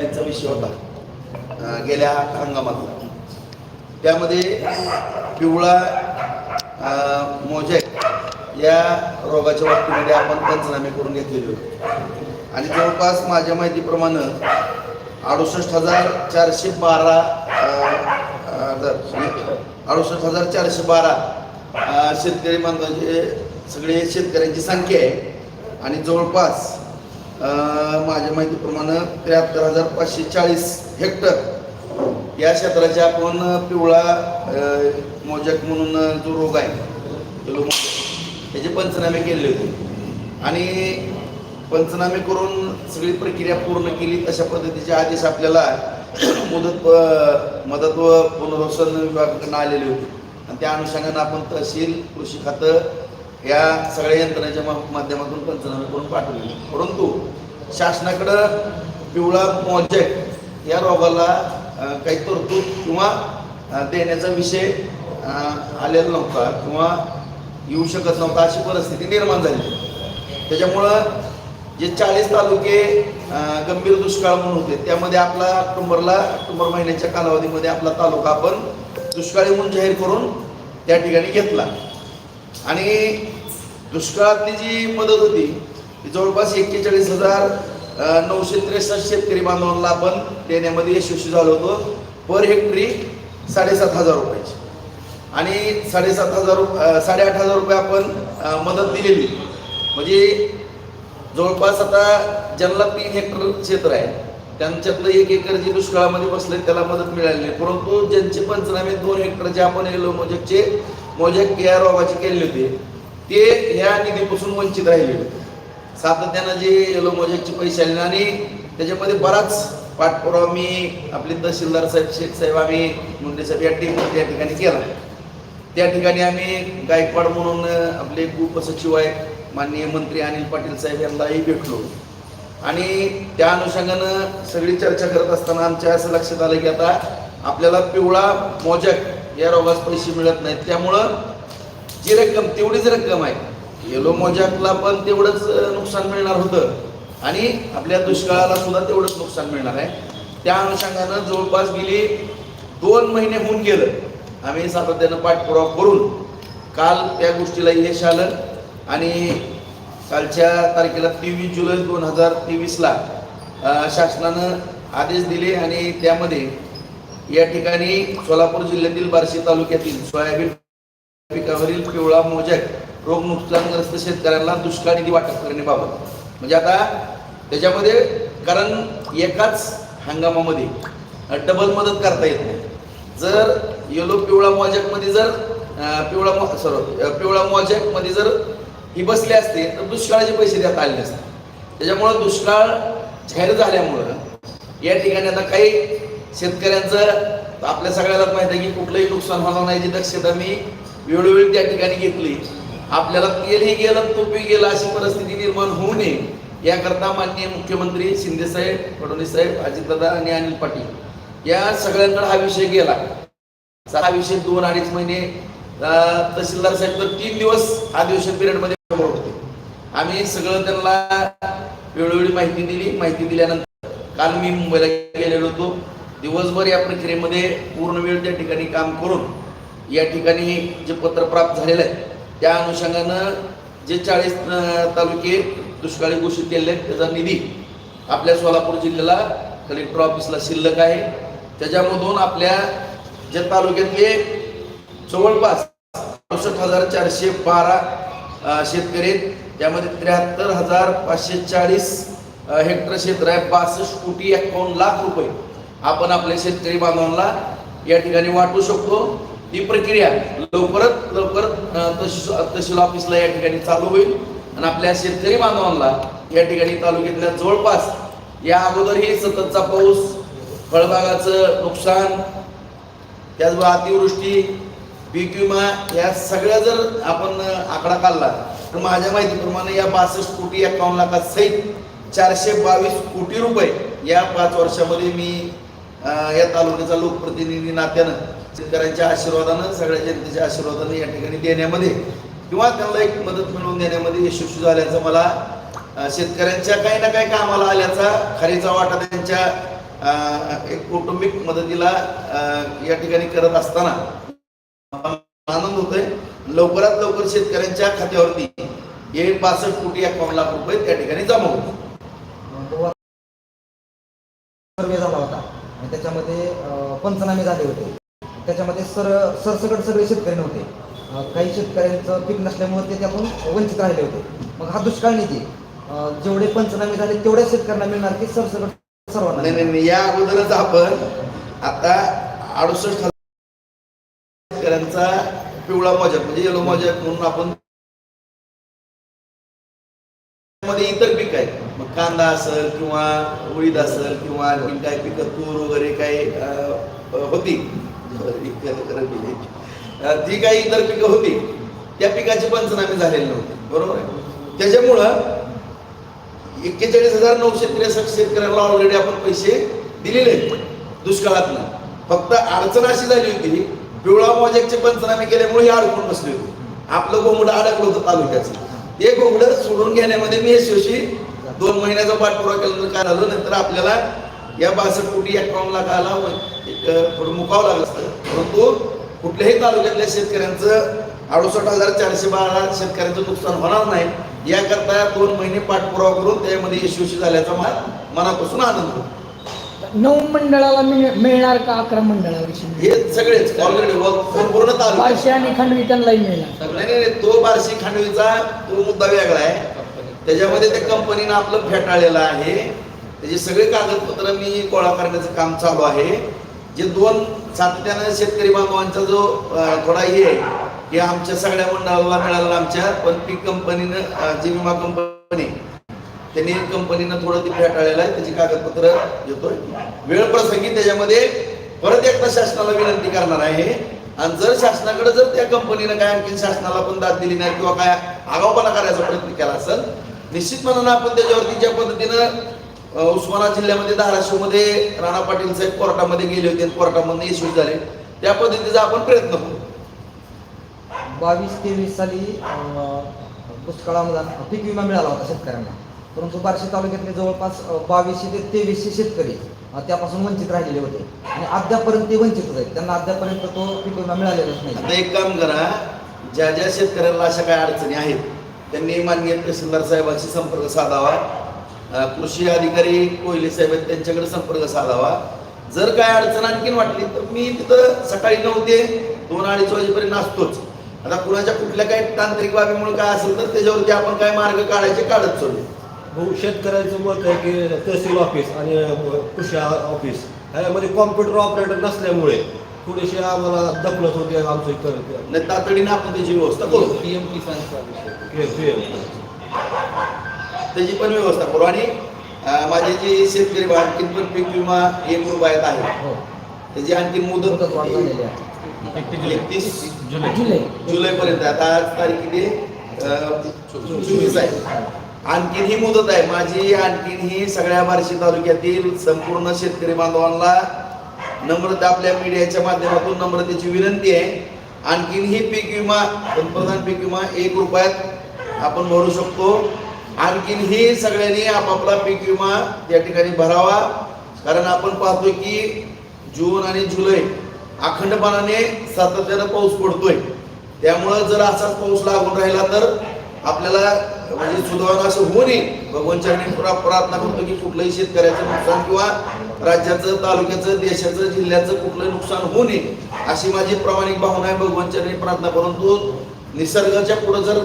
यांचा विषय होता. गेल्या हंगामातला त्यामध्ये पिवळा अं, मोजेक या रोगाच्या बाबतीमध्ये आपण पंचनामे करून घेतलेले होते. आणि जवळपास माझ्या माहितीप्रमाणे अडुसष्ट हजार चारशे बारा अडुसष्ट हजार चारशे बारा शेतकरी बांधवांचे सगळे शेतकऱ्यांची संख्या आहे. आणि जवळपास माझ्या माहितीप्रमाणे त्र्याहत्तर हजार पाचशे चाळीस हेक्टर या क्षेत्राचे आपण पिवळा मोजक म्हणून जो रोग आहे त्याचे पंचनामे केले होते. आणि पंचनामे करून सगळी प्रक्रिया पूर्ण केली तशा पद्धतीचे आदेश आपल्याला मुदत मदत व पुनर्वसन विभागाकडून आलेले होते. आणि त्या अनुषंगानं आपण तहसील कृषी खातं या सगळ्या यंत्रणेच्या माध्यमातून पंचनामे करून पाठवले परंतु शासनाकडं पिवळा मोजेक या रोगाला काही तरतूद किंवा देण्याचा विषय आलेला नव्हता किंवा येऊ शकत नव्हता अशी परिस्थिती निर्माण झाली. त्याच्यामुळं जे चाळीस तालुके गंभीर दुष्काळ म्हणून होते त्यामध्ये आपला ऑक्टोबरला ऑक्टोबर महिन्याच्या कालावधीमध्ये आपला तालुका आपण दुष्काळी म्हणून जाहीर करून त्या ठिकाणी घेतला. आणि दुष्काळातली जी मदत होती ती जवळपास एक्केचाळीस हजार नऊशे त्रेसष्ट शेतकरी बांधवांना आपण देण्यामध्ये यशस्वी झालो होतो. पर हेक्टरी साडेसात हजार रुपयाची. आणि साडेसात हजार रुप साडेआठ हजार रुपये आपण मदत दिलेली. म्हणजे जवळपास आता ज्यांना तीन हेक्टर क्षेत्र आहे त्यांच्यातलं एक एकर जे दुष्काळामध्ये बसले त्याला मदत मिळाली नाही. परंतु ज्यांचे पंचनामे दोन हेक्टरचे आपण येलो मोजक मोजेक या रोगाचे केलेली होते. ते ह्या निधीपासून वंचित राहिले होते. सातत्यानं जे येलो मोजेकचे पैसे आले आणि त्याच्यामध्ये बराच पाठपुरावा मी आपले तहसीलदार साहेब शेख साहेब आम्ही मुंडे साहेब या टीम त्या ठिकाणी केला. त्या ठिकाणी आम्ही गायकवाड म्हणून आपले उपसचिव आहेत माननीय मंत्री अनिल पाटील साहेब यांनाही भेटलो. आणि त्या अनुषंगानं सगळी चर्चा करत असताना आमच्या असं लक्षात आलं की आता आपल्याला पिवळा मोजक या रोगास पैसे मिळत नाहीत. त्यामुळं जी रक्कम तेवढीच रक्कम आहे. येलो मोजॅकला पण तेवढंच नुकसान मिळणार होतं. आणि आपल्या दुष्काळाला सुद्धा तेवढंच नुकसान मिळणार आहे. त्या अनुषंगानं जवळपास गेली दोन महिने होऊन गेलं. आम्ही सातत्यानं पाठपुरावा करून काल त्या गोष्टीला यश आलं. आणि कालच्या तारखेला तेवीस जुलै दोन हजार तेवीसला शासनानं आदेश दिले आणि त्यामध्ये या ठिकाणी सोलापूर जिल्ह्यातील बार्शी तालुक्यातील सोयाबीन पिकावरील पिवळा मोजक रोग नुकसानग्रस्त शेतकऱ्यांना दुष्काळ निधी वाटप करण्याबाबत म्हणजे आता त्याच्यामध्ये कारण एकाच हंगामामध्ये डबल मदत करता येत नाही. जर येलो पिवळा मोजकमध्ये जर पिवळा मो सॉरी पिवळा मोजकमध्ये जर ही बसले असते तर दुष्काळाचे पैसे देता आले नसते. त्याच्यामुळं दुष्काळ जाहीर झाल्यामुळं या ठिकाणी आता काही शेतकऱ्यांचं आपल्या सगळ्याला माहिती आहे की कुठलंही नुकसान होणार नाही याची दक्षता मी वेळोवेळी त्या ठिकाणी घेतली. आपल्याला तेलही गेलं तूपही गेलं अशी परिस्थिती निर्माण होऊ नये. याकरता माननीय मुख्यमंत्री शिंदेसाहेब फडणवीस साहेब अजितदादा आणि अनिल पाटील या सगळ्यांकडे हा विषय गेला. हा विषय दोन अडीच महिने तहसीलदार साहेब तर तीन दिवस अधिवेशन पिरियडमध्ये समोर होते. आम्ही सगळं त्यांना वेळोवेळी माहिती दिली. माहिती दिल्यानंतर काल मी मुंबईला गेलेलो होतो. दिवसभर या प्रक्रियेमध्ये पूर्ण वेळ त्या ठिकाणी काम करून या ठिकाणी जे पत्र प्राप्त झालेलं आहे त्या अनुषंगानं जे चाळीस तालुके दुष्काळी घोषित केलेले आहेत त्याचा निधी आपल्या सोलापूर जिल्ह्याला कलेक्टर ऑफिसला शिल्लक आहे. त्याच्यामधून आपल्या ज्या तालुक्यातले जवळपास अडुसष्ट हजार चारशे बारा शेतकरी आहेत. त्यामध्ये त्र्याहत्तर हजार पाचशे चाळीस हेक्टर क्षेत्र आहे. बासष्ट कोटी एकावन्न लाख रुपये आपण आपल्या शेतकरी बांधवांना या ठिकाणी वाटू शकतो. ही प्रक्रिया लवकरच लवकर तहसील तहसील ऑफिसला या ठिकाणी चालू होईल आणि आपल्या शेतकरी बांधवांना या ठिकाणी तालुक्यातल्या जवळपास या अगोदरही सततचा पाऊस फळबागाचं नुकसान त्याचबरोबर अतिवृष्टी पीक विमा या सगळ्या जर आपण आकडा काढला तर माझ्या माहितीप्रमाणे या बासष्ट कोटी एकावन्न लाखात सहित चारशे बावीस कोटी रुपये या पाच वर्षामध्ये मी या तालुक्याचा लोकप्रतिनिधी नात्यानं शेतकऱ्यांच्या आशीर्वादानं सगळ्या जनतेच्या आशीर्वादानं या ठिकाणी देण्यामध्ये किंवा त्यांना एक मदत मिळवून देण्यामध्ये यशस्वी झाल्याचं मला शेतकऱ्यांच्या काही ना काही कामाला आल्याचा खरेचा वाटा त्यांच्या अं, एक कौटुंबिक मदतीला या ठिकाणी करत असताना आनंद होतोय. लवकरात लवकर शेतकऱ्यांच्या खात्यावरती हे बासष्ट कोटी एकावन्न लाख रुपये त्या ठिकाणी जमा होते झाला होता आणि त्याच्यामध्ये पंचनामे झाले होते. त्याच्यामध्ये सर सरसकट सगळे शेतकरी नव्हते. काही शेतकऱ्यांचं पीक नसल्यामुळे ते त्यातून वंचित राहिले होते. मग हा दुष्काळ निधी जेवढे पंचनामे झाले तेवढ्या शेतकऱ्यांना मिळणार की सरसकट सर्वांना नाही नाही नाही, या अगोदरच आपण आता अडुसष्ट शेतकऱ्यांचा पिवळा मोजक म्हणजे येलो मोजक म्हणून आपण मध्ये इतर पीक आहेत. मग कांदा असेल किंवा उडीद असेल किंवा आणखी काय पिकं तूर वगैरे काही होती? जी काही इतर पिकं होती. त्या पिकाचे पंचनामे झालेले नव्हते. बरोबर आहे? त्याच्यामुळं एक्केचाळीस हजार नऊशे त्रेसष्ट शेतकऱ्यांना ऑलरेडी आपण पैसे दिलेले आहेत. दुष्काळातनं. फक्त अडचण अशी झाली होती पिवळा प्रोजेक्टचे पंचनामे केल्यामुळे ही अडकून बसली होती. आपलं घोंगडं अडकलं होतं तालुक्याचं. ते घोंगडं सोडून घेण्यामध्ये मी यशस्वी दोन महिन्याचा पाठपुरावा केल्यानंतर काय झालं? नंतर आपल्याला या बासष्ट कोटी अकाउंट एक थोडं मुकावं लागलं असतं. परंतु कुठल्याही तालुक्यातल्या शेतकऱ्यांचं अडुसष्ट हजार चारशे बारा शेतकऱ्यांचं नुकसान होणार नाही. याकरता दोन महिने पाठपुरावा करून त्यामध्ये यशस्वी झाल्याचा मला मनापासून आनंद होतो. नऊ मंडळाला मिळ- मिळणार का अकरा मंडळाविषयी? हे सगळेच ऑलरेडी पूर्ण तालुका बारशे आणि खंडवी त्यांनाही मिळणार. नाही, तो बार्शी खांडवीचा तो मुद्दा वेगळा आहे. त्याच्यामध्ये त्या कंपनीनं आपलं फेटाळलेलं आहे. त्याचे सगळे कागदपत्र मी गोळा करण्याचं काम चालू आहे. जे दोन सातत्यानं शेतकरी बांधवांचा जो थोडा हे आहे की आमच्या सगळ्या मंडळाला मिळाला आमच्या पण पीक कंपनीनं जी विमा कंपनी त्यांनी कंपनीनं थोडं ते फेटाळलेलं आहे. त्याची कागदपत्र घेतोय वेळ प्रसंगी त्याच्यामध्ये परत एकदा शासनाला विनंती करणार आहे. आणि जर शासनाकडे जर त्या कंपनीनं काय आणखी शासनाला पण दाद दिली नाही किंवा काय आगाऊपणा करायचा प्रयत्न केला असेल निश्चितपणानं आपण त्याच्यावरती ज्या पद्धतीनं उस्मानाबाद जिल्ह्यामध्ये धाराशिवमध्ये राणा पाटील साहेब कोर्टामध्ये गेले होते आणि कोर्टामधून यशस्वी झाले. त्या पद्धतीचा आपण प्रयत्न करू. बावीस तेवीस साली अं, दुष्काळ अनुदान पीक विमा मिळाला होता शेतकऱ्यांना. परंतु बार्शी तालुक्यातले जवळपास बावीसशे ते तेवीसशे शेतकरी त्यापासून वंचित राहिलेले होते. आणि अद्यापर्यंत ते वंचितच आहेत त्यांना अद्यापर्यंत तो पीक विमा मिळालेलाच नाही. आता एक काम करा. ज्या ज्या शेतकऱ्यांना अशा काय अडचणी आहेत त्यांनी माननीय तहसीलदार साहेबांशी संपर्क साधावा. कृषी अधिकारी कोयले साहेब आहेत त्यांच्याकडे संपर्क साधावा. जर काय अडचण आणखीन वाटली तर मी तिथं सकाळी नऊ ते दोन अडीच वाजेपर्यंत असतोच. आता कुणाच्या कुठल्या काही तांत्रिक बाबीमुळे काय असेल तर त्याच्यावरती आपण काय मार्ग काढायचे काढत चालू भाऊ शेतकऱ्यांचं मत आहे की तहसील ऑफिस आणि कृषी ऑफिस. ह्यामध्ये कॉम्प्युटर ऑपरेटर नसल्यामुळे थोडीशी आम्हाला दखलत होते आमचं इथं नाही तातडीने आपण त्याची व्यवस्था करू. पीएम किसानचा विषय. त्याची पण व्यवस्था करू. आणि अ, माझे जे शेतकरी बा- आणखीन पण पीक विमा एक रुपयात आहे हो. त्याची आणखी मुदत मुदत वाढ झालेली आहे. एकतीस जुलै. जुलै. पर्यंत आता आज तारीख किती? अं, चोवीस आहे. आणखीन ही मुदत आहे. माझी आणखीन ही सगळ्या बार्शी तालुक्यातील संपूर्ण शेतकरी बांधवांना नम्रता आपल्या मीडियाच्या माध्यमातून नम्रतेची विनंती आहे. आणखीन ही पीक विमा पंतप्रधान पीक विमा एक रुपयात आपण भरू शकतो. आणखीन ही सगळ्यांनी आपापला पीक विमा या ठिकाणी भरावा. कारण आपण पाहतोय की जून आणि जुलै अखंडपणाने सातत्यानं पाऊस पडतोय. त्यामुळं जर असाच पाऊस लागून राहिला तर आपल्याला म्हणजे सुधारणा असं होऊ नये. भगवान चरणी प्रार्थना करतो की कुठलंही शेतकऱ्याचं नुकसान किंवा राज्याचं तालुक्याचं देशाचं जिल्ह्याचं कुठलंही नुकसान होऊ नये. अशी माझी प्रामाणिक भावना आहे. भगवान चरणी प्रार्थना परंतु निसर्गाच्या पुढं जर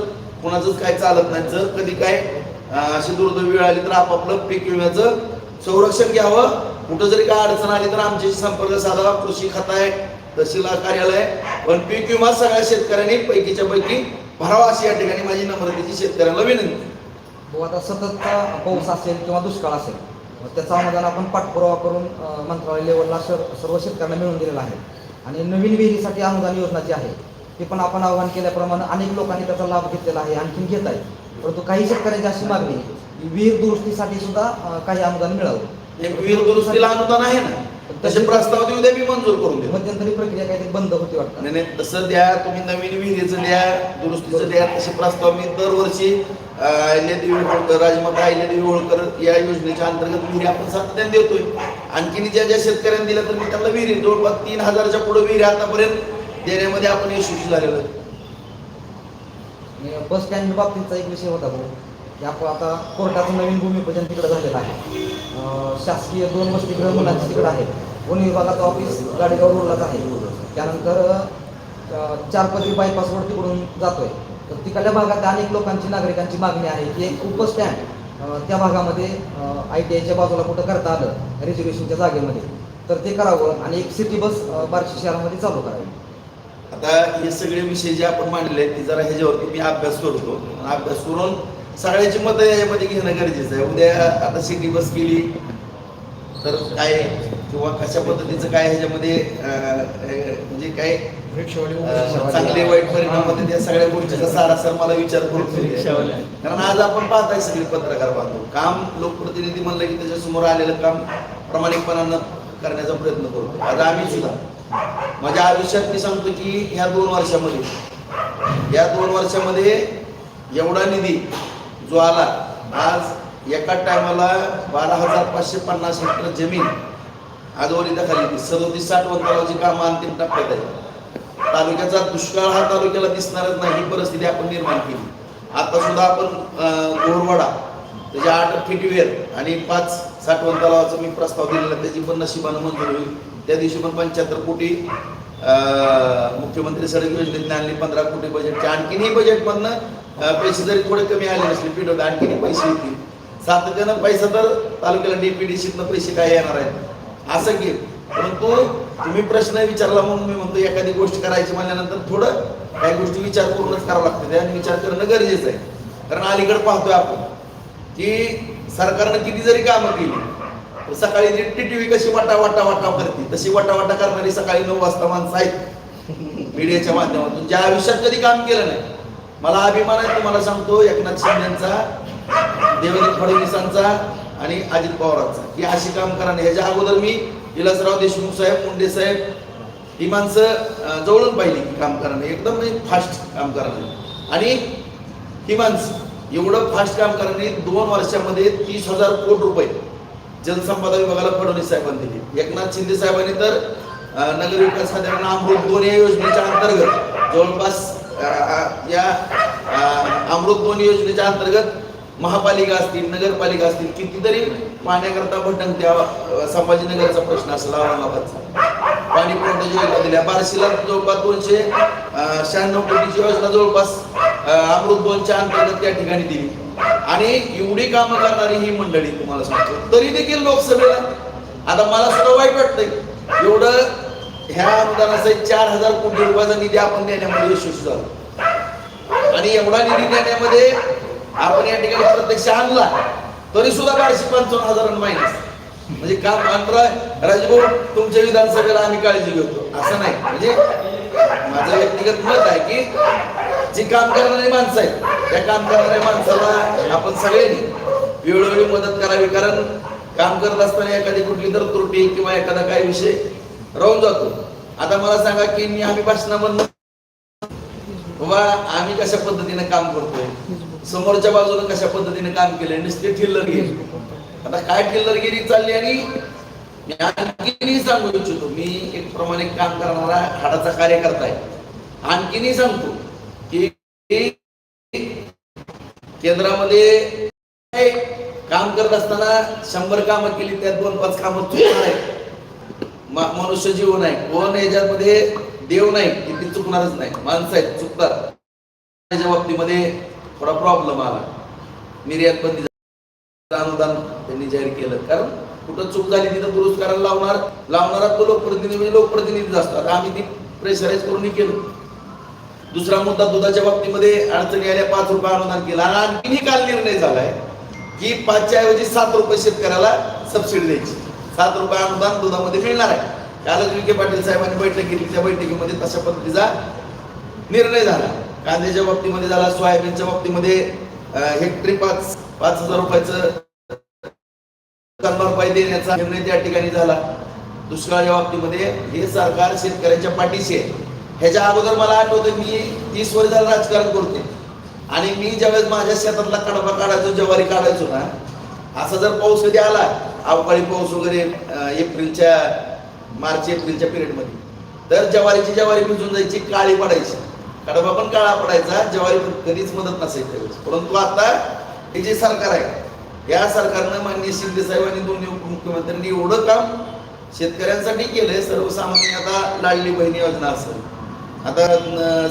कुणाचं काय चालत नाही जर कधी काय अशी दुर्दैव वेळ आली तर आपापलं पीक विम्याचं संरक्षण घ्यावं. कुठं जरी काय अडचण आली तर आमच्याशी संपर्क साधावा कृषी खाता आहे तहसील कार्यालय. पण पीक विमा सगळ्या शेतकऱ्यांनी पैकीच्या पैकी भरावा अशी या ठिकाणी माझी नम्रतेची शेतकऱ्यांना विनंती. तो आता सततचा पाऊस असेल किंवा दुष्काळ असेल त्याचा अनुदान आपण पाठपुरावा करून मंत्रालय लेवलला सर- सर्व शेतकऱ्यांना मिळवून दिलेला आहे. आणि नवीन विहिरीसाठी अनुदान योजना जी आहे ती पण आपण आवाहन केल्याप्रमाणे अनेक लोकांनी त्याचा लाभ घेतलेला आहे आणखीन घेत आहे परंतु काही शेतकऱ्यांची अशी मागणी विहीर दुरुस्तीसाठी सुद्धा काही अनुदान मिळावं. एक वीर दुरुस्तीला अनुदान आहे ना? तसे प्रस्ताव देऊ द्या मी मंजूर करून देऊ. मध्यंतरी प्रक्रिया काहीतरी बंद होती वाटतं. नाही नाही तसं द्या तुम्ही नवीन विहिरीचं द्या दुरुस्तीचं द्या तसे प्रस्ताव मी दरवर्षी अहिल्यादेवी होळकर राजमाता अहिल्यादेवी होळकर या योजनेच्या अंतर्गत विहिरी आपण सातत्याने देतोय. आणखीन ज्या ज्या शेतकऱ्यांनी दिल्या तर मी त्यांना विहिरी जवळपास तीन हजारच्या पुढे विहिरी आतापर्यंत देण्यामध्ये आपण यशस्वी झालेलो आहे. बस स्टँड बाबतीतचा एक विषय होता भाऊ की आपण आता कोर्टाचं नवीन भूमिपूजन तिकडे झालेलं आहे. शासकीय दोन वसतिगृह मुलांची तिकडे आहेत. वन विभागाचं ऑफिस गाडेगाव रोडलाच आहे. त्यानंतर अं, चारपदरी बायपासवर तिकडून जातोय. तर तिकडल्या भागात अनेक लोकांची नागरिकांची मागणी आहे की एक उपस्टँड त्या भागामध्ये आय टी आयच्या बाजूला कुठं करता आलं रिझर्वेशनच्या जागेमध्ये. तर ते करावं आणि एक सिटी बस बार्शी शहरामध्ये चालू करावी. आता हे सगळे विषय जे आपण मांडले आहेत, ते जरा ह्याच्यावरती मी अभ्यास करतो. अभ्यास करून सगळ्याची मतं याच्यामध्ये घेणं गरजेचं आहे. उद्या आता सिटी बस केली तर काय? किंवा कशा पद्धतीचं काय ह्याच्यामध्ये म्हणजे काय चांगले वाईट परिणाम होते त्या सगळ्या गोष्टीचा सारासार मला विचार करून. कारण आज आपण पाहताय सगळे पत्रकार पाहतो काम लोकप्रतिनिधी म्हणलं की त्याच्यासमोर आलेलं काम प्रामाणिकपणानं करण्याचा प्रयत्न करतो. आज आम्ही सुद्धा माझ्या आयुष्यात मी सांगतो की ह्या दोन वर्षामध्ये या दोन वर्षामध्ये एवढा निधी जो आला आज एका टायमाला बारा हजार पाचशे पन्नास हेक्टर जमीन आजवरी खाली सदोतीस साठ वंतराची कामं अंतिम टप्प्यात आहे. तालुक्याचा दुष्काळ हा तालुक्याला दिसणारच नाही ही परिस्थिती आपण निर्माण केली. आता सुद्धा आपण गोरवाडा त्याच्या आठ फिटवेअर आणि पाच साठवण तलावाचा मी प्रस्ताव दिलेला त्याची पण नशिबानं मंजूर होईल. त्या दिवशी पण पंच्याहत्तर कोटी मुख्यमंत्री सडक योजनेतून आणली पंधरा कोटी बजेटचे. आणखीनही बजेटमधनं पैसे जरी थोडे कमी आले नसले पिढ आणखीनही पैसे येतील. सातत्यानं पैसा तर तालुक्याला डीपीडीसीतनं पैसे काय येणार आहेत? असं की परंतु तुम्ही प्रश्न विचारला म्हणून मी म्हणतो एखादी गोष्ट करायची म्हणल्यानंतर थोडं काही गोष्टी विचार करूनच करावं लागतं. आणि विचार करणं गरजेचं आहे. कारण अलीकडे पाहतोय आपण की सरकारनं किती जरी कामं केली सकाळी जी टीव्ही कशी वाटा वाटा वाटा करते तशी वाटा वाटा करणारी सकाळी नऊ वाजता माणसं आहेत. मीडियाच्या माध्यमातून. ज्या आयुष्यात कधी काम केलं नाही मला अभिमान आहे तुम्हाला सांगतो एकनाथ शिंदेचा देवेंद्र फडणवीसांचा आणि अजित पवारांचा. की अशी काम करा ह्याच्या अगोदर मी विलासराव देशमुख साहेब मुंडे साहेब ही माणसं जवळून पाहिली काम करायला एकदम म्हणजे फास्ट काम करायला आणि ही माणसं एवढं फास्ट काम करणे दोन वर्षामध्ये तीस हजार कोटी रुपये जलसंपदा विभागाला फडणवीस साहेबांनी दिली. एकनाथ शिंदे साहेबांनी तर नगर विकास खात्यानं अमृत दोन या योजनेच्या अंतर्गत जवळपास या अमृत दोन योजनेच्या अंतर्गत महापालिका असतील नगरपालिका असतील कितीतरी पाण्याकरता भटंगत्या त्या संभाजीनगरचा प्रश्न असला औरंगाबादचा. पाणी पुरवठ्याची योजना दिल्या. बार्शीला जवळपास दोनशे शहाण्णव कोटीची योजना जवळपास अमृत दोनच्या अंतर्गत त्या ठिकाणी दिली. आणि एवढी कामं करणारी ही मंडळी तुम्हाला सांगतो. तरी देखील लोकसभेला आता मला सुद्धा वाईट वाटतंय. एवढं ह्या अनुदानाचा चार हजार कोटी रुपयाचा निधी आपण देण्यामध्ये यशस्वी झालो. आणि एवढा निधी देण्यामध्ये आपण या ठिकाणी प्रत्यक्ष आणला तरी सुद्धा बारशे पंचावन्न हजार मायनस म्हणजे काम अंतरा राजभाऊ तुमच्या विधानसभेला आम्ही काळजी घेतो. असं नाही. म्हणजे माझं व्यक्तिगत मत आहे की जी काम करणारी माणसं आहेत त्या काम करणाऱ्या माणसाला आपण सगळ्यांनी वेळोवेळी मदत करावी. कारण काम करत असताना एखादी कुठली तर त्रुटी किंवा एखादा काही विषय राहून जातो. आता मला सांगा की मी आम्ही भाषणामधून बाबा आम्ही कशा पद्धतीने काम करतोय समोरच्या बाजूने कशा पद्धतीने काम केलंय? नुसते ठिल्लरगिरी आता काय ठिल्लरगिरी चालली आणि मी आणखीनही सांगू इच्छितो. मी एक प्रमाणे काम करणारा हाडाचा कार्यकर्ता आहे. आणखीनही सांगतो की केंद्रामध्ये काम करत असताना शंभर कामं केली त्यात दोन पाच कामं चुकणार आहे मनुष्य जीवन आहे. कोण याच्यामध्ये देव नाही की ती चुकणारच नाही. माणसं आहेत चुकतात. त्याच्या बाबतीमध्ये थोडा प्रॉब्लेम आला. निर्यात बंदी अनुदान त्यांनी जाहीर केलं. कारण कुठं चूक झाली तिथं दुरुस्त करायला लावणार लावणारा तो लोकप्रतिनिधी म्हणजे लोकप्रतिनिधीच असतात. आम्ही ती प्रेशराईज करून केलो केलं. दुसरा मुद्दा दुधाच्या बाबतीमध्ये अडचणी आल्या पाच रुपये अनुदान केलं. आणि आणखीनही काल निर्णय झालाय की पाचच्या ऐवजी सात रुपये शेतकऱ्याला सबसिडी द्यायची. सात रुपये अनुदान दुधामध्ये मिळणार आहे. कालच विखे पाटील साहेबांनी बैठक घेतली. त्या बैठकीमध्ये तशा पद्धतीचा निर्णय झाला. कांद्याच्या बाबतीमध्ये झाला सोयाबीनच्या बाबतीमध्ये हेक्टरी पाच पाच हजार रुपयाचं रुपये देण्याचा निर्णय त्या ठिकाणी झाला. दुष्काळाच्या बाबतीमध्ये हे सरकार शेतकऱ्यांच्या पाठीशी आहे. ह्याच्या अगोदर मला आठवतं मी तीस वर्ष झालं राजकारण करते आणि मी ज्यावेळेस माझ्या शेतातला कडबा काढायचो ज्वारी काढायचो ना असा जर पाऊस कधी आला अवकाळी पाऊस वगैरे एप्रिलच्या मार्च एप्रिलच्या पिरियडमध्ये. तर ज्वारीची ज्वारी भिजून जायची काळी पडायची. कडबा पण काळा पडायचा ज्वारी कधीच मदत नसायची त्यावेळेस. परंतु आता हे जे सरकार आहे या सरकारनं माननीय शिंदे साहेबांनी दोन्ही उपमुख्यमंत्र्यांनी एवढं काम शेतकऱ्यांसाठी केलंय सर्वसामान्य आता लाडली बहिणी योजना असेल. आता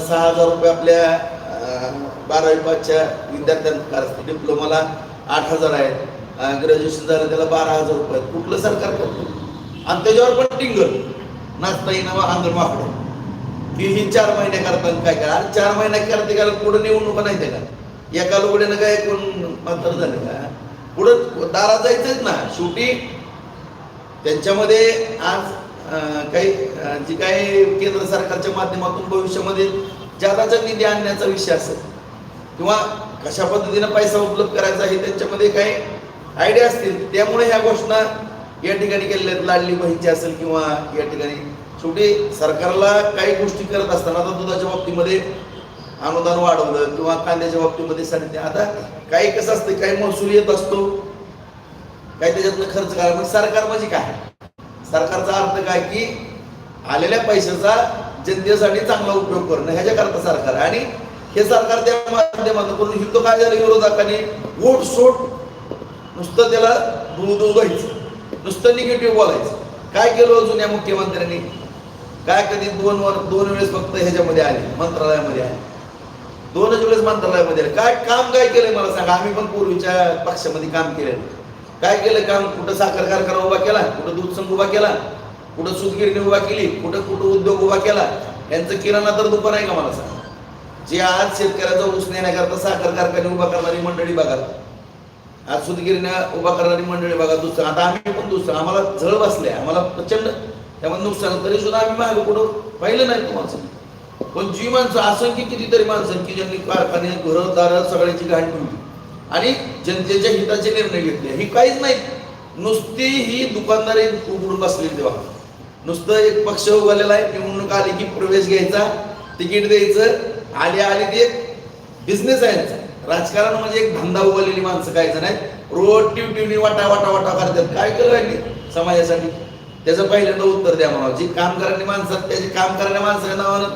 सहा हजार रुपये आपल्या बारावी पाचच्या विद्यार्थ्यांना डिप्लोमाला आठ हजार आहेत. ग्रॅज्युएशन झालं त्याला बारा हजार रुपये आहेत. कुठलं सरकार करतो? आणि त्याच्यावर पण टिंगल. नाचता येईना अंगण वाकडं ती ही चार महिने करता काय करा? आणि चार महिने करते का? पुढे निवडणुका नाही त्याला एका लोकडेनं काय कोण मात्र झालं का? पुढं दारात जायचंच ना. शेवटी त्यांच्यामध्ये आज काही जी काही केंद्र सरकारच्या माध्यमातून भविष्यामध्ये जादाचा निधी आणण्याचा विषय असेल किंवा कशा पद्धतीनं पैसा उपलब्ध करायचा हे त्यांच्यामध्ये काही आयडिया असतील. त्यामुळे ह्या घोषणा या ठिकाणी केलेल्या आहेत लाडली बहीणची असेल किंवा या ठिकाणी. शेवटी सरकारला काही गोष्टी करत असताना आता दुधाच्या बाबतीमध्ये अनुदान वाढवलं किंवा कांद्याच्या बाबतीमध्ये सांगितले. आता काही कसं असतं काही महसूल येत असतो. काही त्याच्यातनं खर्च करा मग सरकार म्हणजे काय? सरकारचा अर्थ काय की आलेल्या पैशाचा जनतेसाठी चांगला उपयोग करणं ह्याच्याकरता सरकार. आहे. आणि हे सरकार त्या माध्यमातून करून हिंदू कायद्याला झालं विरोधकांनी वोट सोट नुसतं त्याला दूध उगायचं नुसतं निगेटिव्ह बोलायचं. काय केलं जुन्या मुख्यमंत्र्यांनी? काय कधी दोन वर दोन वेळेस फक्त ह्याच्यामध्ये आले मंत्रालयामध्ये आले. दोनच वेळेस मंत्रालयामध्ये आले. काय काम काय केलंय मला सांगा? आम्ही पण पूर्वीच्या पक्षामध्ये काम केलं काय केलं काम? कुठं साखर कारखाना उभा केला कुठं दूध संघ उभा केला कुठं सुतगिरणी उभा केली कुठं कुठं उद्योग उभा केला? यांचं किराणा तर दुकान आहे का मला सांगा? जे आज शेतकऱ्याचा ऊस नेण्याकरता साखर कारखाने उभा करणारी मंडळी बघा. आज सूतगिरण्या उभा करणारी मंडळी बघा दुसरं आता आम्ही पण दुसरं. आम्हाला झळ बसले. आम्हाला प्रचंड त्यामध्ये नुकसान तरी सुद्धा आम्ही मागे कुठं पाहिलं नाही तुम्हाला पण जी माणसं असंख्य कितीतरी माणसं की ज्यांनी कारखाने घरं दार सगळ्याची घाण ठेवली. आणि जनतेच्या हिताचे निर्णय घेतले. ही काहीच नाही. नुसती ही दुकानदारी उघडून बसलेली तेव्हा. नुसतं एक पक्ष उभारलेला आहे. निवडणूक आली की प्रवेश घ्यायचा तिकीट द्यायचं आले आले ते बिझनेस आहे यांचा. राजकारण म्हणजे एक धंदा उभारलेली माणसं कायचं नाही रोज टिवटिवनी वाटा वाटा वाटा करतात. काय करायची समाजासाठी. त्याचं पहिल्यांदा उत्तर द्या म्हणावं. जी काम करणारी माणसं आहेत, त्याची काम करणाऱ्या माणसाच्या नावानं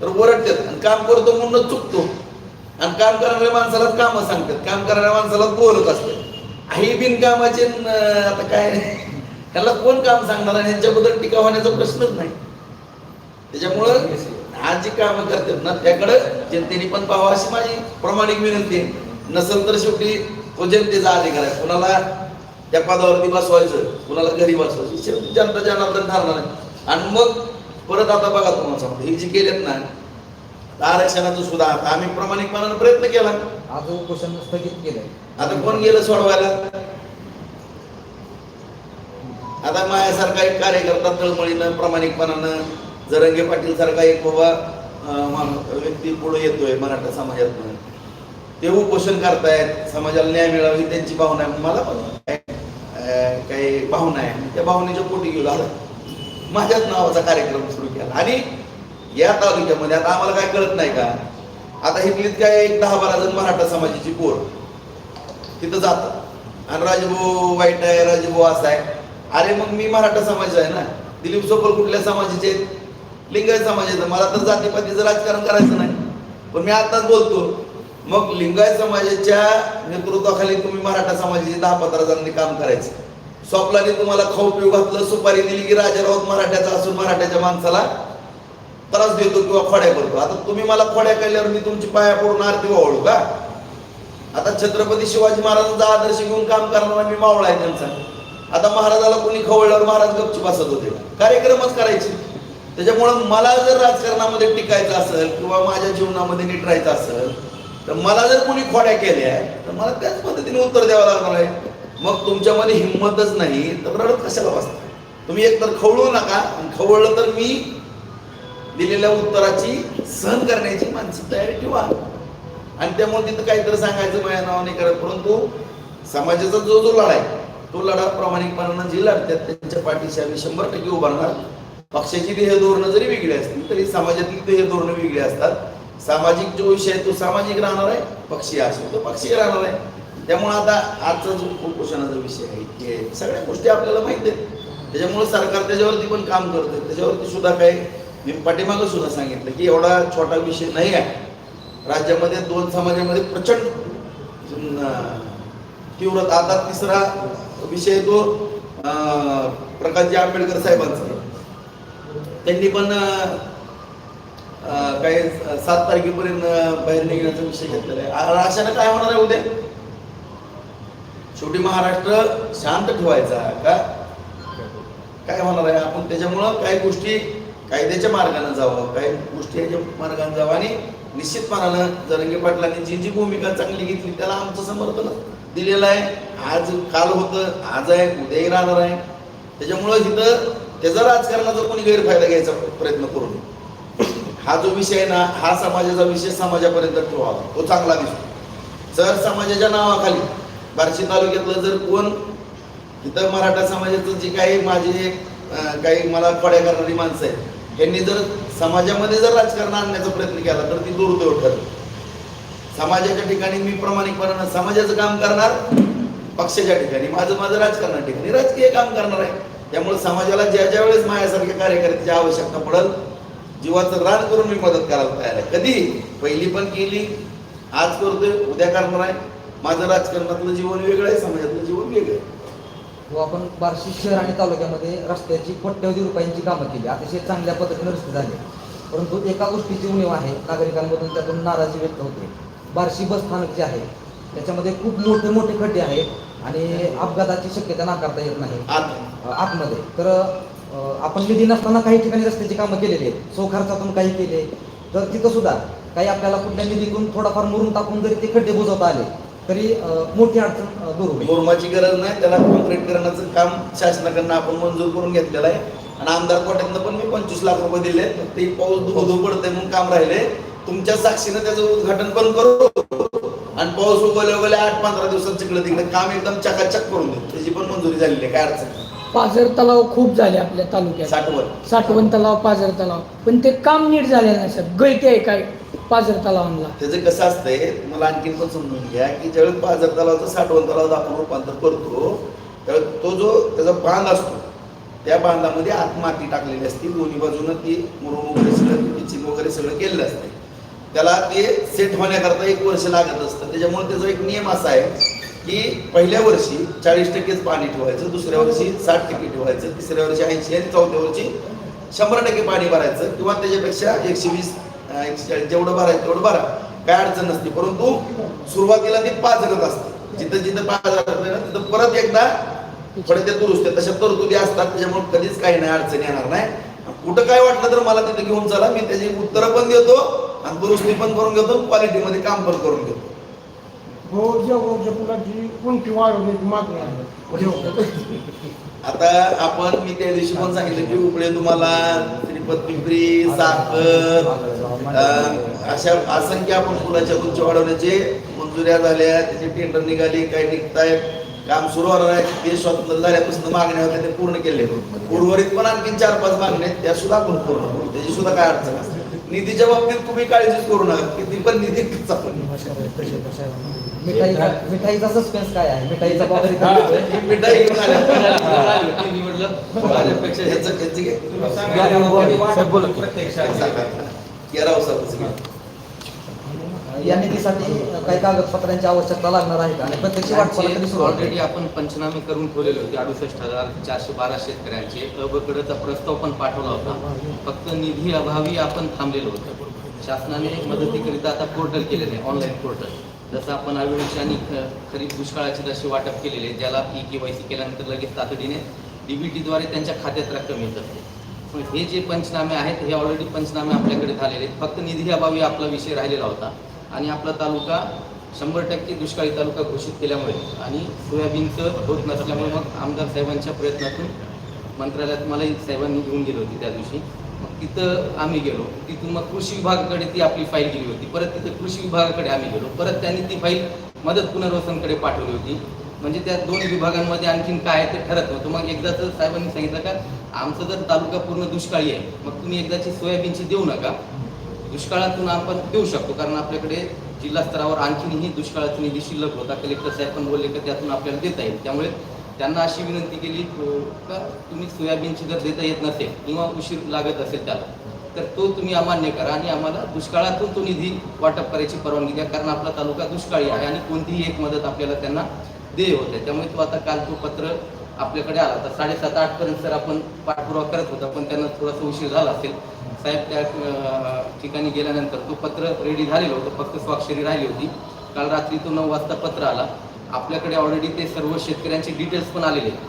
तर ओरडतात. आणि काम करतो म्हणून चुकतो. आणि काम करणाऱ्या माणसालाच कामं सांगतात. काम करणाऱ्या माणसालाच बोलत असतात. ही बिनकामाचे आता काय? त्याला कोण काम सांगणार? आणि यांच्याबद्दल टीका होण्याचा प्रश्नच नाही. त्याच्यामुळं आज जी कामं करतात ना त्याकडं जनतेने पण पाहावं अशी माझी प्रामाणिक विनंती आहे. नसेल तर शेवटी तो जनतेचा अधिकार आहे. कुणाला त्या पदावरती बसवायचं कुणाला घरी बसवायचं शेवटी जनता जनार्दन ठरणार आहे. आणि मग परत आता बघा तुम्हाला सांगतो हे जे केलेत ना आरक्षणाचं सुद्धा आता आम्ही प्रामाणिकपणाने प्रयत्न केला. आज उपोषण स्थगित केलंय. आता कोण गेलं सोडवायला? आता माझ्यासारखा एक कार्यकर्ता तळमळीनं प्रामाणिकपणानं जरंगे पाटील सारखा एक बाबा व्यक्ती पुढे येतोय मराठा समाजातून ते उपोषण करतायत समाजाला न्याय मिळावा ही त्यांची भावना आहे. मला पण काय- काही भावना आहे. त्या भावनेच्या पोटी गेलो. आलं माझ्याच नावाचा कार्यक्रम सुरू केला. आणि या तालुक्यामध्ये आता आम्हाला काय कळत नाही का? आता इथलीच काय एक दहा बारा जण मराठा समाजाची पोर तिथं जातात. आणि राजभाऊ वाईट आहे राजभाऊ असा आहे. अरे मग मी मराठा समाज आहे ना? दिलीप सोपल कुठल्या समाजाचे आहेत? लिंगायत समाजाचं. मला तर जातीपातीचं राजकारण करायचं नाही. पण मी आताच बोलतो मग लिंगायत समाजाच्या नेतृत्वाखाली तुम्ही मराठा समाजाचे दहा पंधरा जणांनी काम करायचं. स्वप्नाने तुम्हाला खाऊ पिऊ घातलं सुपारी दिली की राजा राऊत मराठ्याचा असून मराठ्याच्या माणसाला त्रास देतो किंवा खोड्या करतो. आता तुम्ही मला खोड्या केल्यावर मी तुमची पाया पडून आरती वावळू का? आता छत्रपती शिवाजी महाराजांचा आदर्श घेऊन काम करणारा मी मावळा आहे त्यांचा. आता महाराजाला कोणी खवळल्यावर महाराज गपची बसत होते. कार्यक्रमच करायचे. त्याच्यामुळं मला जर राजकारणामध्ये टिकायचं असेल किंवा माझ्या जीवनामध्ये नीट राहायचं असेल तर मला जर कोणी खोड्या केल्या तर मला त्याच पद्धतीने उत्तर द्यावं लागणार आहे. मग तुमच्यामध्ये हिंमतच नाही तर रडत कशाला बसता? तुम्ही एकतर खवळू नका आणि खवळलं तर मी दिलेल्या उत्तराची सहन करण्याची मानसिक तयारी ठेवा. आणि त्यामुळे तिथं काहीतरी सांगायचं माझ्या नावाने करत. परंतु समाजाचा जो जो लढा आहे तो लढा प्रामाणिकपणानं जे लढतात त्यांच्या पाठीशी आम्ही शंभर टक्के उभारणार. पक्षाची ध्येय धोरणं जरी वेगळी असतील तरी समाजातील ध्येय धोरणं वेगळी असतात. सामाजिक जो विषय आहे तो सामाजिक राहणार आहे पक्षी असेल तो पक्षी राहणार आहे. त्यामुळे आता आजचा जो कुपोषणाचा विषय आहे की सगळ्या गोष्टी आपल्याला माहीत आहेत. त्याच्यामुळे सरकार त्याच्यावरती पण काम करते त्याच्यावरती सुद्धा काही मी पाठीमागं सुद्धा सांगितलं की एवढा छोटा विषय नाही आहे. राज्यामध्ये दोन समाजामध्ये प्रचंड तीव्रता. आता तिसरा विषय तो प्रकाशजी आंबेडकर साहेबांचा त्यांनी पण काही सात तारखेपर्यंत बाहेर निघण्याचा विषय घेतलेला आहे. अशाने अशानं काय होणार आहे उद्या? शेवटी महाराष्ट्र शांत ठेवायचा का? काय होणार आहे? आपण त्याच्यामुळं काही गोष्टी कायद्याच्या मार्गाने जावं काही गोष्टी याच्या मार्गाने जावं आणि निश्चितपणानं जरंगे पाटलांनी जी जी भूमिका चांगली घेतली त्याला आमचं समर्थन दिलेलं आहे. आज काल होतं आज आहे उद्याही राहणार आहे. त्याच्यामुळं इथं त्याचा राजकारणाचा कोणी गैरफायदा घ्यायचा प्रयत्न करू नये हा जो विषय आहे ना हा समाजाचा विषय समाजापर्यंत ठेवावा. तो चांगला दिसतो. जर समाजाच्या नावाखाली बार्शी तालुक्यातलं जर कोण इथं मराठा समाजाचं जे काही माझे काही मला पड्या करणारी माणसं आहेत यांनी जर समाजामध्ये जर राजकारण आणण्याचा प्रयत्न केला तर ती दुर्दैव ठरेल. समाजाच्या ठिकाणी मी प्रामाणिकपणानं समाजाचं काम करणार पक्षाच्या ठिकाणी माझं माझं राजकारणा ठिकाणी राजकीय काम करणार आहे. त्यामुळे समाजाला ज्या ज्या वेळेस माझ्यासारख्या कार्यकर्त्याची आवश्यकता पडेल जीवाचं रान करून मी मदत करायला तयार आहे. कधी? पहिली पण केली आज करतोय उद्या करणार आहे. माझं राजकारणातलं जीवन वेगळं आहे समाजातलं जीवन वेगळं आहे. व आपण बार्शी शहर आणि तालुक्यामध्ये रस्त्याची कोट्यवधी रुपयांची कामं केली. अतिशय चांगल्या पद्धतीने रस्ते झाले. परंतु एका गोष्टीची उणीव आहे नागरिकांमधून त्यातून नाराजी व्यक्त होते. बार्शी बस स्थानक जे आहे त्याच्यामध्ये खूप मोठे मोठे खड्डे आहेत आणि अपघाताची शक्यता नाकारता येत नाही. आतमध्ये. तर आपण निधी नसताना काही ठिकाणी रस्त्याची कामं केलेली आहेत. सो खर्चातून काही केले. तर तिथं सुद्धा काही आपल्याला कुठल्या निधीतून थोडाफार मुरून टाकून जरी ते खड्डे बुजवता आले तरी मोठी अडचण दूर होईल. मुरमाची गरज नाही. त्याला कॉन्क्रीट करण्याचं काम शासनाकडनं आपण मंजूर करून घेतलेलं आहे. आणि आमदार कोट्यातनं पण मी पंचवीस लाख रुपये दिले. ते पाऊस धुबो पडतंय म्हणून काम राहिले. तुमच्या साक्षीनं त्याचं उद्घाटन पण करू. आणि पाऊस उगवले उगवले आठ पंधरा दिवसात तिकडे तिकडे काम एकदम चकाचक करून देऊ त्याची पण मंजुरी झालेली आहे. काय अडचण नाही. पाझर तलाव खूप झाले आपल्या तालुक्यात. साठवण. साठवण तलाव पाझर तलाव. पण ते काम नीट झालेलं नाही सर गळते आहे काय पाझर तलावांना? त्याचं कसं असतंय तुम्हाला आणखीन पण समजून घ्या की ज्यावेळेस बाजार तलावाचं साठवण तलावात आपण रूपांतर करतो त्यावेळेस तो जो त्याचा बांध असतो त्या बांधामध्ये आत माती टाकलेली असते. दोन्ही बाजूनं ती मुरुम वगैरे सगळं पिचिंग वगैरे सगळं केलेलं असते त्याला ते सेट होण्याकरता एक वर्ष लागत असतं. त्याच्यामुळे त्याचा एक नियम असा आहे की पहिल्या वर्षी चाळीस टक्केच पाणी ठेवायचं दुसऱ्या वर्षी साठ टक्के ठेवायचं तिसऱ्या वर्षी ऐंशी आणि चौथ्या वर्षी शंभर टक्के पाणी भरायचं किंवा त्याच्यापेक्षा एकशे वीस एकशे जेवढं भरायचं तेवढं भरा. काय अडचण नसते. परंतु सुरुवातीला ती पाच करत असते. जिथं जिथं पाच तिथं परत एकदा थोडे ते दुरुस्त. तशा तरतुदी असतात त्याच्यामुळे कधीच काही नाही अडचण येणार नाही. कुठं काय वाटलं तर मला तिथं घेऊन चला मी त्याची उत्तरं पण देतो आणि दुरुस्ती पण करून घेतो क्वालिटीमध्ये काम पण करून घेतो. हो रोजच्या पुलाची कोणती वाढवण्याची मागणी आहे आता आपण मी त्या दिवशी पण सांगितलं की उपळे तुम्हाला श्रीपद पिंपरी साखर अशा असंख्य आपण पुलाच्या तुमच्या वाढवण्याचे मंजुऱ्या झाल्या त्याचे टेंडर निघाली काही निघतायत काम सुरू होणार आहे. ते स्वतंत्र झाल्यापासून मागण्या होत्या ते पूर्ण केले. उर्वरित पण आणखी चार पाच मागण्या आहेत त्या सुद्धा आपण पूर्ण करू. त्याची सुद्धा काय अडचण असते निधीच्या बाबतीत तुम्ही काळजीच करू नका किती पण निधी मिठाईचा सस्पेन्स काय आहे? मिठाईचा बाबा. ही. ह्याचं- ह्याचं घे. या निधीसाठी काही कागदपत्रांची आवश्यकता लागणार आहे का? आणि प्रत्यक्ष वाटपाला कधी सुरुवात ऑलरेडी? आपण पंचनामे करून ठेवलेले होते. अडुसष्ट हजार चारशे बारा शेतकऱ्यांचे. अबकडचा प्रस्ताव पण पाठवला होता. फक्त निधी अभावी आपण थांबलेलो होतो. शासनाने मदतीकरिता आता पोर्टल केलेले आहे. ऑनलाईन पोर्टल जसं आपण अविनाशी आणि ख- खरीप दुष्काळाचे जसे वाटप केलेले आहे, ज्याला पी के वाय सी केल्यानंतर लगेच तातडीने डीबीटीद्वारे त्यांच्या खात्यात रक्कम येत असते. पण हे जे पंचनामे आहेत हे ऑलरेडी पंचनामे आपल्याकडे झालेले आहेत. फक्त निधी अभावी आपला विषय राहिलेला होता. आणि आपला तालुका शंभर टक्के दुष्काळी तालुका घोषित केल्यामुळे आणि सोयाबीनचं होत नसल्यामुळे मग आमदार साहेबांच्या प्रयत्नातून मंत्रालयात मलाही साहेबांनी घेऊन गेली होती त्या दिवशी. तिथं आम्ही गेलो. तिथून मग कृषी विभागाकडे ती आपली फाईल गेली होती. परत तिथं कृषी विभागाकडे आम्ही गेलो. परत त्यांनी ती फाईल मदत पुनर्वसनकडे पाठवली होती. म्हणजे त्या दोन विभागांमध्ये आणखीन काय आहे ते ठरत नव्हतं. मग एकदाच साहेबांनी सांगितलं का आमचा जर तालुका पूर्ण दुष्काळी आहे मग तुम्ही एकदाची सोयाबीनची देऊ नका. दुष्काळातून आपण देऊ शकतो. कारण आपल्याकडे जिल्हा स्तरावर आणखीनही दुष्काळाचा निधी शिल्लक होता. कलेक्टर साहेब पण बोलले की त्यातून आपल्याला देता येईल. त्यामुळे त्यांना अशी विनंती केली का तुम्ही सोयाबीनची जर देता येत नसेल किंवा उशीर लागत असेल त्याला तर तो तुम्ही अमान्य करा आणि आम्हाला दुष्काळातून तो निधी वाटप करायची परवानगी द्या कारण आपला तालुका दुष्काळी आहे आणि कोणतीही एक मदत आपल्याला त्यांना देय होते. त्यामुळे तो आता काल तो पत्र आपल्याकडे आला. तर साडेसात आठ पर्यंत सर आपण पाठपुरावा करत होता पण त्यांना थोडासा उशीर झाला असेल. साहेब त्या ठिकाणी गेल्यानंतर तो पत्र रेडी झालेलं होतं फक्त स्वाक्षरी राहिली होती. काल रात्री तो नऊ वाजता पत्र आला. आपल्याकडे ऑलरेडी ते सर्व शेतकऱ्यांचे डिटेल्स पण आलेले आहेत.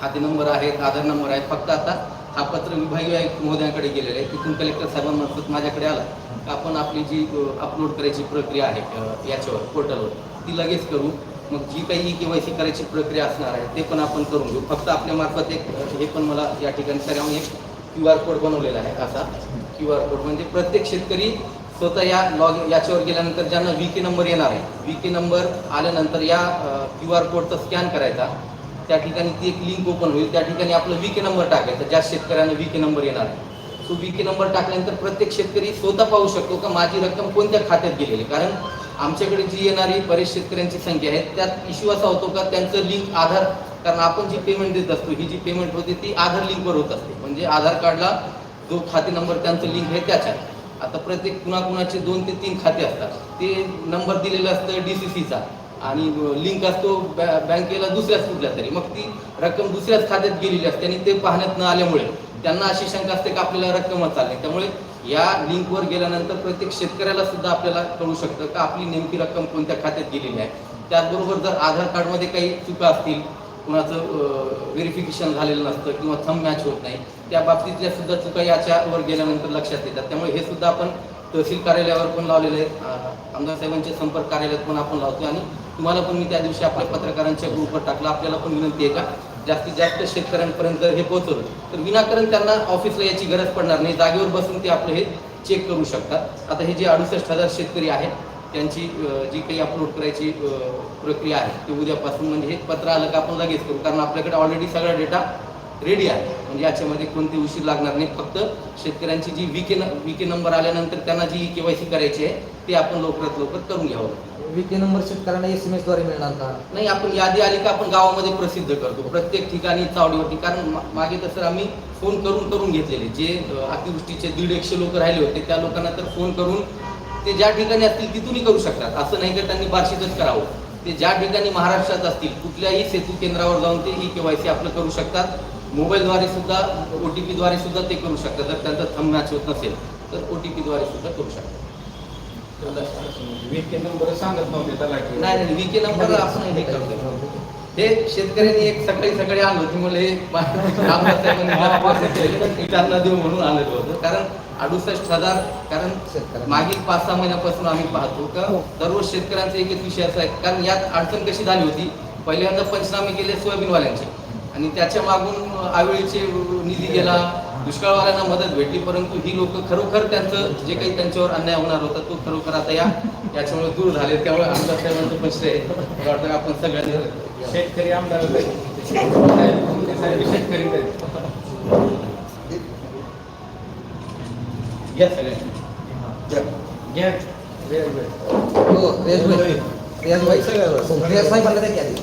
खाते नंबर आहेत आधार नंबर आहेत. फक्त आता हा पत्र विभागीय आयुक्त महोदयांकडे गेलेला आहे. तिथून कलेक्टर साहेबांमार्फत माझ्याकडे आला का आपण आपली जी अपलोड करायची प्रक्रिया आहे याच्यावर पोर्टलवर ती लगेच करू. मग जी काही के वाय सी करायची प्रक्रिया असणार आहे ते पण आपण करून घेऊ. फक्त आपल्यामार्फत एक हे पण मला या ठिकाणी सगळ्यांनी एक क्यू आर कोड बनवलेला आहे असा. क्यू आर कोड म्हणजे प्रत्येक शेतकरी स्वतः या लॉग याच्यावर गेल्यानंतर ज्यांना वी के नंबर येणार आहे वी के नंबर आल्यानंतर या क्यू आर कोडचा स्कॅन करायचा. त्या ठिकाणी ती एक लिंक ओपन होईल. त्या ठिकाणी आपलं वी के नंबर टाकायचा. ज्या शेतकऱ्यांना वी के नंबर येणार आहे. सो वी के नंबर टाकल्यानंतर प्रत्येक शेतकरी स्वतः पाहू शकतो का माझी रक्कम कोणत्या खात्यात गेलेली. कारण आमच्याकडे जी येणारी बरेच शेतकऱ्यांची संख्या आहे त्यात इश्यू असा होतो का त्यांचं लिंक आधार कारण आपण जी पेमेंट देत असतो ही जी पेमेंट होते ती आधार लिंकवर होत असते. म्हणजे आधार कार्डला जो खाते नंबर त्यांचं लिंक आहे त्याच्यात. आता प्रत्येक कुणाकुणाचे दोन ते तीन खाते असतात. ते नंबर दिलेलं असतं डी सी सीचा आणि लिंक असतो बॅ- बँकेला दुसऱ्याच कुठल्या तरी. मग ती रक्कम दुसऱ्याच खात्यात गेलेली असते आणि ते पाहण्यात न आल्यामुळे त्यांना अशी शंका असते की आपल्याला रक्कमच चालली. त्यामुळे या लिंकवर गेल्यानंतर प्रत्येक शेतकऱ्याला सुद्धा आपल्याला कळू शकतं का आपली नेमकी रक्कम कोणत्या खात्यात गेलेली आहे. त्याचबरोबर जर आधार कार्डमध्ये काही चुका असतील कुणाचं व्हेरिफिकेशन झालेलं नसतं किंवा थम मॅच होत नाही. त्या बाबतीतल्या सुद्धा चुका याच्यावर गेल्यानंतर लक्षात येतात. त्यामुळे हे सुद्धा आपण तहसील कार्यालयावर पण लावलेले आहेत आमदार साहेबांचे संपर्क कार्यालयात पण आपण लावतो आणि तुम्हाला पण मी त्या दिवशी आपल्या पत्रकारांच्या ग्रुपवर टाकलं. आपल्याला पण विनंती आहे का? जास्तीत जास्त शेतकऱ्यांपर्यंत जर हे पोहोचवलं तर विनाकारण त्यांना ऑफिसला याची गरज पडणार नाही. जागेवर बसून ते आपलं हे चेक करू शकतात. आता हे जे अडुसष्ट हजार शेतकरी आहेत त्यांची जी काही अपलोड करायची प्रक्रिया आहे ती उद्यापासून म्हणजे हे पत्र आलं का आपण लगेच करू. कारण आपल्याकडे ऑलरेडी सगळा डेटा रेडी आहे. म्हणजे याच्यामध्ये कोणते उशीर लागणार नाही. फक्त शेतकऱ्यांची जी विके विके नंबर आल्यानंतर त्यांना जी के वाय सी करायची आहे ते आपण लवकरात लवकर करून घ्यावं. विके नंबर शेतकऱ्यांना एस एम एसद्वारे मिळणार का? नाही आपण यादी आली का आपण गावामध्ये प्रसिद्ध करतो. प्रत्येक ठिकाणी चावडीवरती. कारण मागे तर सर आम्ही फोन करून करून घेतलेले. जे अतिवृष्टीचे दीड एकशे लोक राहिले होते त्या लोकांना तर फोन करून ते ज्या ठिकाणी असतील तिथूनही करू शकतात. असं नाही की त्यांनी बार्शीतच करावं. ते ज्या ठिकाणी महाराष्ट्रात असतील कुठल्याही सेतू केंद्रावर जाऊन ते ई केवायसी आपलं करू शकतात. मोबाईलद्वारे सुद्धा ओ टी पीद्वारे सुद्धा ते करू शकतात. जर त्यांचा थंब मॅच होत नसेल तर ओ टी पीद्वारे सुद्धा करू शकतात. वीके नंबर सांगत नव्हते नाही नाही विके नंबर आपण हे करतो. हे शेतकऱ्यांनी एक सकाळी सकाळी आलं होतं. मला हे देऊ म्हणून आलेलं होतं. कारण अडुसष्ट हजार कारण. मागील पाच सहा महिन्यापासून आम्ही पाहतो का दररोज शेतकऱ्यांचा एक एक विषय असा आहे कारण यात अडचण कशी झाली होती पहिल्यांदा पंचनामे केले सोयाबीनवाल्यांचे. आणि त्याच्या मागून आवेळीचे निधी गेला दुष्काळवाल्यांना मदत भेटली परंतु ही लोक खरोखर त्यांचं जे काही त्यांच्यावर अन्याय होणार होता तो खरोखर आता या याच्यामुळे दूर झाले त्यामुळे आमदार साहेबांचं पण श्रेय मला वाटतं आपण सगळ्यांनी शेतकरी आमदार शेतकरी आहेत. घ्या सगळ्यांनी घ्या. वेळ, वेळ. हो रियाज भाई रियाज भाई रियाज भाई म्हणलं त्या की आधी